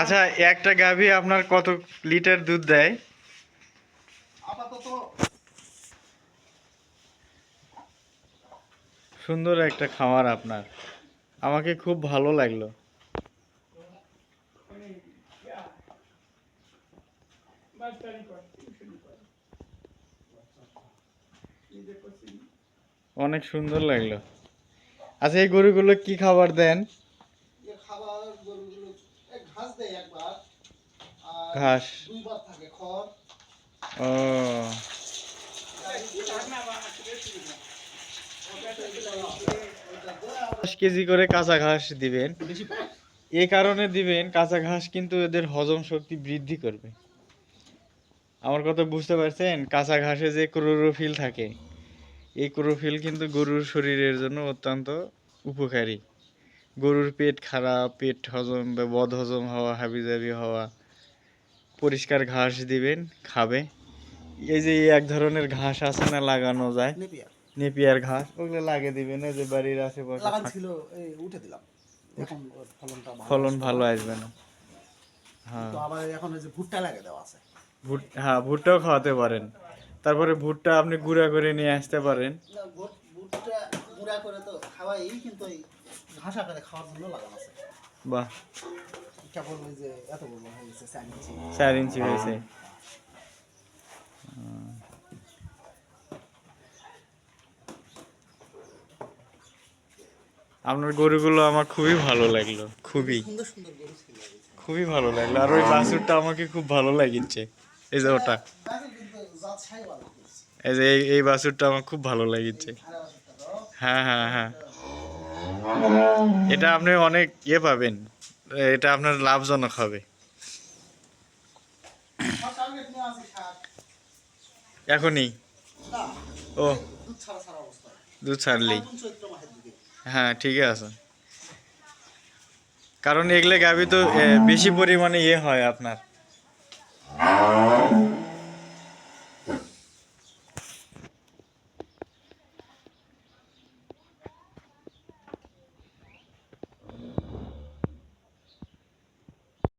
আচ্ছা একটা গাভী আপনার কত লিটার দুধ দেয়? সুন্দর একটা খামার আপনার। আমাকে খুব ভালো লাগল। অনেক সুন্দর লাগল। আচ্ছা এই গরুগুলো কি খাবার দেন এ খাবার গরুগুলো এ ঘাস দেয় একবার আর ঘাস। ও। কেজি করে কাঁচা ঘাস দিবেন। এ কারণে দিবেন কাঁচা ঘাস কিন্তু এদের হজম শক্তি বৃদ্ধি করবে। আমার কথা বুঝতে পারছেন? কাঁচা ঘাসে যে ক্লোরোফিল থাকে, এই ক্লোরোফিল কিন্তু গরুর শরীরের জন্য অত্যন্ত উপকারী। গরুর পেট খারাপ, পেট হজম বা বদ হজম হওয়া, হাবিজাবি হওয়া পরিষ্কার ঘাস দিবেন খাবে। এই যে এক ধরনের ঘাস আছে না লাগানো যায়। নেপিয়ার। ঘাস ওগুলো লাগিয়ে দিবেন। এই যে বাড়ির আশেপাশে ছিল এই উঠে দিলাম। এখন ফলনটা ফলন ভালো আসবে না। হ্যাঁ। তো আবার এখন ওই যে ভুট্টা লাগে দেওয়া আছে। হ্যাঁ ভুট্টাও খাওয়াতে পারেন। তারপরে ভুট্টা আপনি গুঁড়া করে নিয়ে আসতে পারেন। ভুট্টা গুঁড়া করে তো খাওয়াই কিন্তু ওই ঘাস আকারে খাওয়ার জন্য লাগানো আছে। বাহ। যে এত হয়ে চার ইঞ্চি? হয়েছে। আপনার গরুগুলো আমার খুবই ভালো লাগল। খুবই। খুবই ভালো লাগল। আর ওই বাছুরটা আমাকে খুব ভালো লাগিচ্ছে এই যে ওটা। এই যে এই বাছুরটা আমার খুব ভালো লাগিচ্ছে হ্যাঁ হ্যাঁ হ্যাঁ। এটা আপনি অনেক ইয়ে পাবেন। এটা আপনার লাভজনক হবে। এখনই? ও। দুধ ছাড়লেই। হ্যাঁ ঠিক আছে। কারণ এগুলো গাভি তো বেশি পরিমাণে ইয়ে হয় আপনার।